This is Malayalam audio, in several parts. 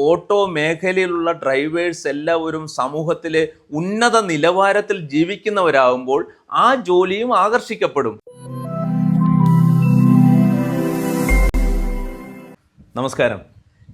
ഓട്ടോ മേഖലയിലുള്ള ഡ്രൈവേഴ്സ് എല്ലാവരും സമൂഹത്തിലെ ഉന്നത നിലവാരത്തിൽ ജീവിക്കുന്നവരാകുമ്പോൾ ആ ജോലിയും ആകർഷിക്കപ്പെടും. നമസ്കാരം.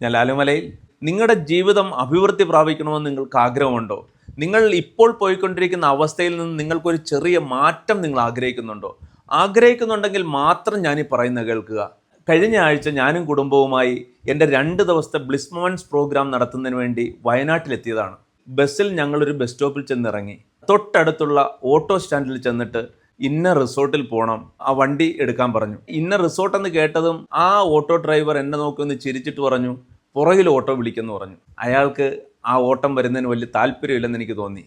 ഞാൻ ലാലുമലയിൽ നിങ്ങളുടെ ജീവിതം അഭിവൃദ്ധി പ്രാപിക്കണമെന്ന് നിങ്ങൾക്ക് ആഗ്രഹമുണ്ടോ? നിങ്ങൾ ഇപ്പോൾ പോയിക്കൊണ്ടിരിക്കുന്ന അവസ്ഥയിൽ നിന്ന് നിങ്ങൾക്കൊരു ചെറിയ മാറ്റം നിങ്ങൾ ആഗ്രഹിക്കുന്നുണ്ടോ? ആഗ്രഹിക്കുന്നുണ്ടെങ്കിൽ മാത്രം ഞാൻ ഈ പറയുന്നത് കേൾക്കുക. കഴിഞ്ഞ ആഴ്ച ഞാനും കുടുംബവുമായി എന്റെ രണ്ട് ദിവസത്തെ ബ്ലിസ് മൊമെന്റ്സ് പ്രോഗ്രാം നടത്തുന്നതിന് വേണ്ടി വയനാട്ടിലെത്തിയതാണ്. ബസ്സിൽ ഞങ്ങളൊരു ബസ് സ്റ്റോപ്പിൽ ചെന്നിറങ്ങി. തൊട്ടടുത്തുള്ള ഓട്ടോ സ്റ്റാൻഡിൽ ചെന്നിട്ട് ഇന്ന റിസോർട്ടിൽ പോകണം ആ വണ്ടി എടുക്കാൻ പറഞ്ഞു. ഇന്ന റിസോർട്ട് എന്ന് കേട്ടതും ആ ഓട്ടോ ഡ്രൈവർ എന്നെ നോക്കി ഒന്ന് ചിരിച്ചിട്ട് പറഞ്ഞു പുറകിൽ ഓട്ടോ വിളിക്കുന്നു പറഞ്ഞു. അയാൾക്ക് ആ ഓട്ടം വരുന്നതിന് വലിയ താല്പര്യമില്ലെന്ന് എനിക്ക് തോന്നി.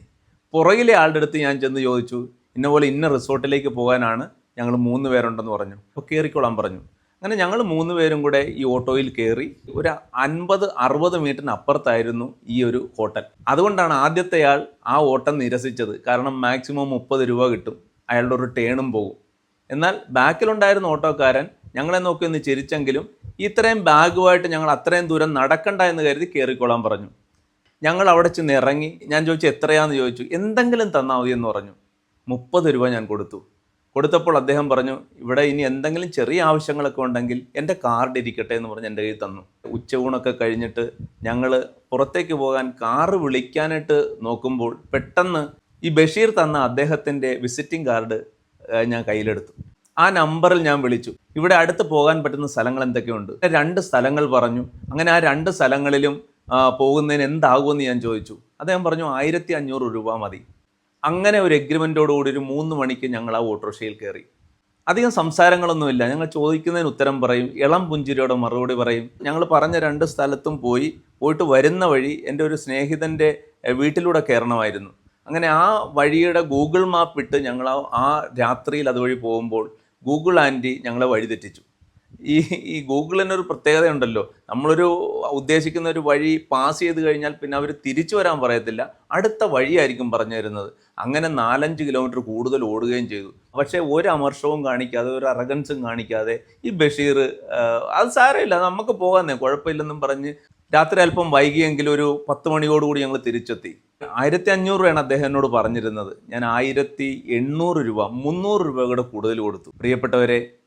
പുറകിലെ ആളുടെ അടുത്ത് ഞാൻ ചെന്ന് ചോദിച്ചു ഇന്ന പോലെ ഇന്ന റിസോർട്ടിലേക്ക് പോകാനാണ് ഞങ്ങൾ മൂന്ന് പേരുണ്ടെന്ന് പറഞ്ഞു. അപ്പോൾ കയറിക്കോളാൻ പറഞ്ഞു. അങ്ങനെ ഞങ്ങൾ മൂന്ന് പേരും കൂടെ ഈ ഓട്ടോയിൽ കയറി ഒരു അൻപത് അറുപത് മീറ്ററിന് അപ്പുറത്തായിരുന്നു ഈ ഒരു ഹോട്ടൽ. അതുകൊണ്ടാണ് ആദ്യത്തെയാൾ ആ ഓട്ടം നിരസിച്ചത്. കാരണം മാക്സിമം മുപ്പത് രൂപ കിട്ടും. അയാളുടെ ഒരു ടേണും പോകും. എന്നാൽ ബാക്കിലുണ്ടായിരുന്ന ഓട്ടോക്കാരൻ ഞങ്ങളെ നോക്കി ഒന്ന് ചിരിച്ചെങ്കിലും ഇത്രയും ബാഗുമായിട്ട് ഞങ്ങൾ അത്രയും ദൂരം നടക്കണ്ട എന്ന് കരുതി കയറിക്കോളാൻ പറഞ്ഞു. ഞങ്ങൾ അവിടെ ചെന്ന് ഇറങ്ങി ഞാൻ ചോദിച്ചു എത്രയാന്ന്? ചോദിച്ചു എന്തെങ്കിലും തന്നാൽ മതി എന്ന് പറഞ്ഞു. മുപ്പത് രൂപ ഞാൻ കൊടുത്തു. കൊടുത്തപ്പോൾ അദ്ദേഹം പറഞ്ഞു ഇവിടെ ഇനി എന്തെങ്കിലും ചെറിയ ആവശ്യങ്ങളൊക്കെ ഉണ്ടെങ്കിൽ എന്റെ കാർഡ് ഇരിക്കട്ടെ എന്ന് പറഞ്ഞ് എന്റെ കയ്യിൽ തന്നു. ഉച്ചയൂണൊക്കെ കഴിഞ്ഞിട്ട് ഞങ്ങൾ പുറത്തേക്ക് പോകാൻ കാറ് വിളിക്കാനായിട്ട് നോക്കുമ്പോൾ പെട്ടെന്ന് ഈ ബഷീർ തന്ന അദ്ദേഹത്തിന്റെ വിസിറ്റിംഗ് കാർഡ് ഞാൻ കയ്യിലെടുത്തു. ആ നമ്പറിൽ ഞാൻ വിളിച്ചു. ഇവിടെ അടുത്ത് പോകാൻ പറ്റുന്ന സ്ഥലങ്ങൾ എന്തൊക്കെയുണ്ട്? രണ്ട് സ്ഥലങ്ങൾ പറഞ്ഞു. അങ്ങനെ ആ രണ്ട് സ്ഥലങ്ങളിലും പോകുന്നതിന് എന്താകുമെന്ന് ഞാൻ ചോദിച്ചു. അദ്ദേഹം പറഞ്ഞു ആയിരത്തി അഞ്ഞൂറ് രൂപ മതി. അങ്ങനെ ഒരു എഗ്രിമെന്റോടുകൂടി ഒരു മൂന്ന് മണിക്ക് ഞങ്ങൾ ആ ഓട്ടോറിക്ഷയിൽ കയറി. അധികം സംസാരങ്ങളൊന്നുമില്ല. ഞങ്ങൾ ചോദിക്കുന്നതിന് ഉത്തരം പറയും. ഇളം പുഞ്ചിരിയോടെ മറുപടി പറയും. ഞങ്ങൾ പറഞ്ഞ രണ്ട് സ്ഥലത്തും പോയി പോയിട്ട് വരുന്ന വഴി എന്റെ ഒരു സ്നേഹിതന്റെ വീട്ടിലൂടെ കയറണമായിരുന്നു. അങ്ങനെ ആ വഴിയുടെ ഗൂഗിൾ മാപ്പ് ഇട്ട് ഞങ്ങൾ ആ- രാത്രിയിൽ അതുവഴി പോകുമ്പോൾ ഗൂഗിൾ ആന്റി ഞങ്ങളെ വഴിതെറ്റിച്ചു. ഈ ഈ ഗൂഗിളിന് ഒരു പ്രത്യേകതയുണ്ടല്ലോ. നമ്മളൊരു ഉദ്ദേശിക്കുന്ന ഒരു വഴി പാസ് ചെയ്ത് കഴിഞ്ഞാൽ പിന്നെ അവർ തിരിച്ചു വരാൻ പറയത്തില്ല. അടുത്ത വഴിയായിരിക്കും പറഞ്ഞു തരുന്നത്. അങ്ങനെ നാലഞ്ച് കിലോമീറ്റർ കൂടുതൽ ഓടുകയും ചെയ്തു. പക്ഷേ ഒരു അമർഷവും കാണിക്കാതെ ഒരു അറഗൻസും കാണിക്കാതെ ഈ ബഷീർ അത് സാരമില്ല. നമുക്ക് പോകാന്നേ കുഴപ്പമില്ലെന്നും പറഞ്ഞ് രാത്രി അല്പം വൈകിയെങ്കിലും ഒരു പത്ത് മണിയോടുകൂടി ഞങ്ങൾ തിരിച്ചെത്തി. ആയിരത്തി അഞ്ഞൂറ് രൂപയാണ് അദ്ദേഹം എന്നോട് പറഞ്ഞിരുന്നത്. ഞാൻ ആയിരത്തി എണ്ണൂറ് രൂപ മുന്നൂറ് രൂപ കൂടെ കൂടുതൽ കൊടുത്തു. പ്രിയപ്പെട്ടവരെ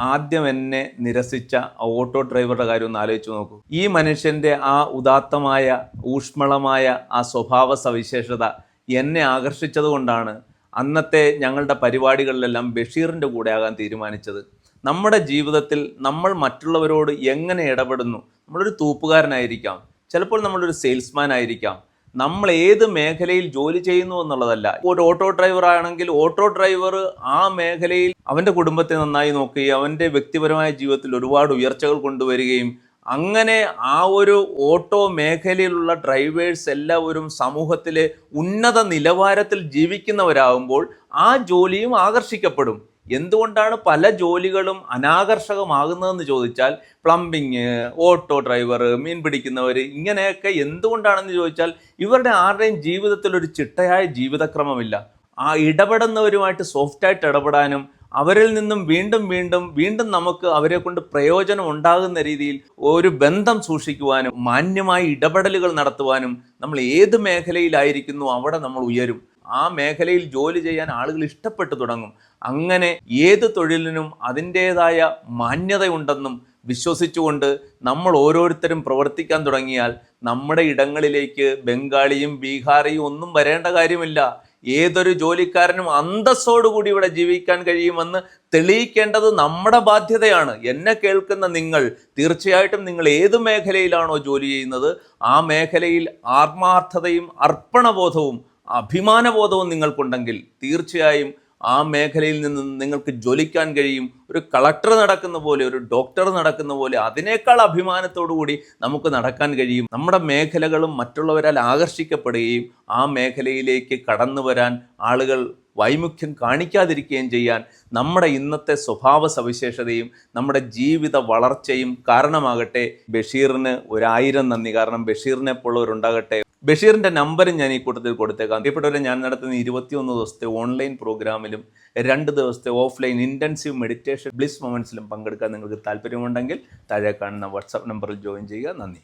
ആദ്യം എന്നെ നിരസിച്ച ഓട്ടോ ഡ്രൈവറുടെ കാര്യം ഒന്ന് ആലോചിച്ച് നോക്കൂ. ഈ മനുഷ്യന്റെ ആ ഉദാത്തമായ ഊഷ്മളമായ ആ സ്വഭാവ സവിശേഷത എന്നെ ആകർഷിച്ചത് കൊണ്ടാണ് അന്നത്തെ ഞങ്ങളുടെ പരിപാടികളിലെല്ലാം ബഷീറിന്റെ കൂടെ ആകാൻ തീരുമാനിച്ചത്. നമ്മുടെ ജീവിതത്തിൽ നമ്മൾ മറ്റുള്ളവരോട് എങ്ങനെ ഇടപെടുന്നു? നമ്മളൊരു തൂപ്പുകാരനായിരിക്കാം. ചിലപ്പോൾ നമ്മളൊരു സെയിൽസ്മാൻ ആയിരിക്കാം. നമ്മൾ ഏത് മേഖലയിൽ ജോലി ചെയ്യുന്നു എന്നുള്ളതല്ല. ഒരു ഓട്ടോ ഡ്രൈവർ ആണെങ്കിൽ ഓട്ടോ ഡ്രൈവർ ആ മേഖലയിൽ അവന്റെ കുടുംബത്തെ നന്നായി നോക്കുകയും അവന്റെ വ്യക്തിപരമായ ജീവിതത്തിൽ ഒരുപാട് ഉയർച്ചകൾ കൊണ്ടുവരികയും അങ്ങനെ ആ ഒരു ഓട്ടോ മേഖലയിലുള്ള ഡ്രൈവേഴ്സ് എല്ലാവരും സമൂഹത്തിലെ ഉന്നത നിലവാരത്തിൽ ജീവിക്കുന്നവരാകുമ്പോൾ ആ ജോലിയും ആകർഷിക്കപ്പെടും. എന്തുകൊണ്ടാണ് പല ജോലികളും അനാകർഷകമാകുന്നതെന്ന് ചോദിച്ചാൽ പ്ലംബിങ് ഓട്ടോ ഡ്രൈവർ മീൻ പിടിക്കുന്നവർ ഇങ്ങനെയൊക്കെ എന്തുകൊണ്ടാണെന്ന് ചോദിച്ചാൽ ഇവരുടെ ആരുടെയും ജീവിതത്തിൽ ഒരു ചിട്ടയായ ജീവിതക്രമമില്ല. ആ ഇടപെടുന്നവരുമായിട്ട് സോഫ്റ്റായിട്ട് ഇടപെടാനും അവരിൽ നിന്നും വീണ്ടും വീണ്ടും വീണ്ടും നമുക്ക് അവരെ കൊണ്ട് പ്രയോജനം ഉണ്ടാകുന്ന രീതിയിൽ ഒരു ബന്ധം സൂക്ഷിക്കുവാനും മാന്യമായ ഇടപെടലുകൾ നടത്തുവാനും നമ്മൾ ഏത് മേഖലയിലായിരിക്കുന്നു അവിടെ നമ്മൾ ഉയരും. ആ മേഖലയിൽ ജോലി ചെയ്യാൻ ആളുകൾ ഇഷ്ടപ്പെട്ടു തുടങ്ങും. അങ്ങനെ ഏത് തൊഴിലിനും അതിന്റേതായ മാന്യതയുണ്ടെന്നും വിശ്വസിച്ചുകൊണ്ട് നമ്മൾ ഓരോരുത്തരും പ്രവർത്തിക്കാൻ തുടങ്ങിയാൽ നമ്മുടെ ഇടങ്ങളിലേക്ക് ബംഗാളിയും ബീഹാറിയും ഒന്നും വരേണ്ട കാര്യമില്ല. ഏതൊരു ജോലിക്കാരനും അന്തസ്സോടുകൂടി ഇവിടെ ജീവിക്കാൻ കഴിയുമെന്ന് തെളിയിക്കേണ്ടത് നമ്മുടെ ബാധ്യതയാണ്. എന്നെ കേൾക്കുന്ന നിങ്ങൾ തീർച്ചയായിട്ടും നിങ്ങൾ ഏത് മേഖലയിലാണോ ജോലി ചെയ്യുന്നത് ആ മേഖലയിൽ ആത്മാർത്ഥതയും അർപ്പണബോധവും അഭിമാനബോധവും നിങ്ങൾക്കുണ്ടെങ്കിൽ തീർച്ചയായും ആ മേഖലയിൽ നിന്ന് നിങ്ങൾക്ക് ജ്വലിക്കാൻ കഴിയും. ഒരു കളക്ടർ നടക്കുന്ന പോലെ ഒരു ഡോക്ടർ നടക്കുന്ന പോലെ അതിനേക്കാൾ അഭിമാനത്തോടു കൂടി നമുക്ക് നടക്കാൻ കഴിയും. നമ്മുടെ മേഖലകളും മറ്റുള്ളവരാൽ ആകർഷിക്കപ്പെടുകയും ആ മേഖലയിലേക്ക് കടന്നു വരാൻ ആളുകൾ വൈമുഖ്യം കാണിക്കാതിരിക്കുകയും ചെയ്യാൻ നമ്മുടെ ഇന്നത്തെ സ്വഭാവ സവിശേഷതയും നമ്മുടെ ജീവിത വളർച്ചയും കാരണമാകട്ടെ. ബഷീറിന് ഒരായിരം നന്ദി. കാരണം ബഷീറിനെ പോലുള്ളവരുണ്ടാകട്ടെ ബഷീറിന്റെ നമ്പരും ഞാൻ ഈ കൂട്ടത്തിൽ കൊടുത്തേക്കാം. പ്രിയപ്പെട്ടവരെ ഞാൻ നടത്തുന്ന ഇരുപത്തിയൊന്ന് ദിവസത്തെ ഓൺലൈൻ പ്രോഗ്രാമിലും രണ്ട് ദിവസത്തെ ഓഫ്ലൈൻ ഇന്റൻസീവ് മെഡിറ്റേഷൻ ബ്ലിസ് മൊമെന്റ്സിലും പങ്കെടുക്കാൻ നിങ്ങൾക്ക് താല്പര്യമുണ്ടെങ്കിൽ താഴെ കാണുന്ന വാട്സാപ്പ് നമ്പറിൽ ജോയിൻ ചെയ്യുക. നന്ദി.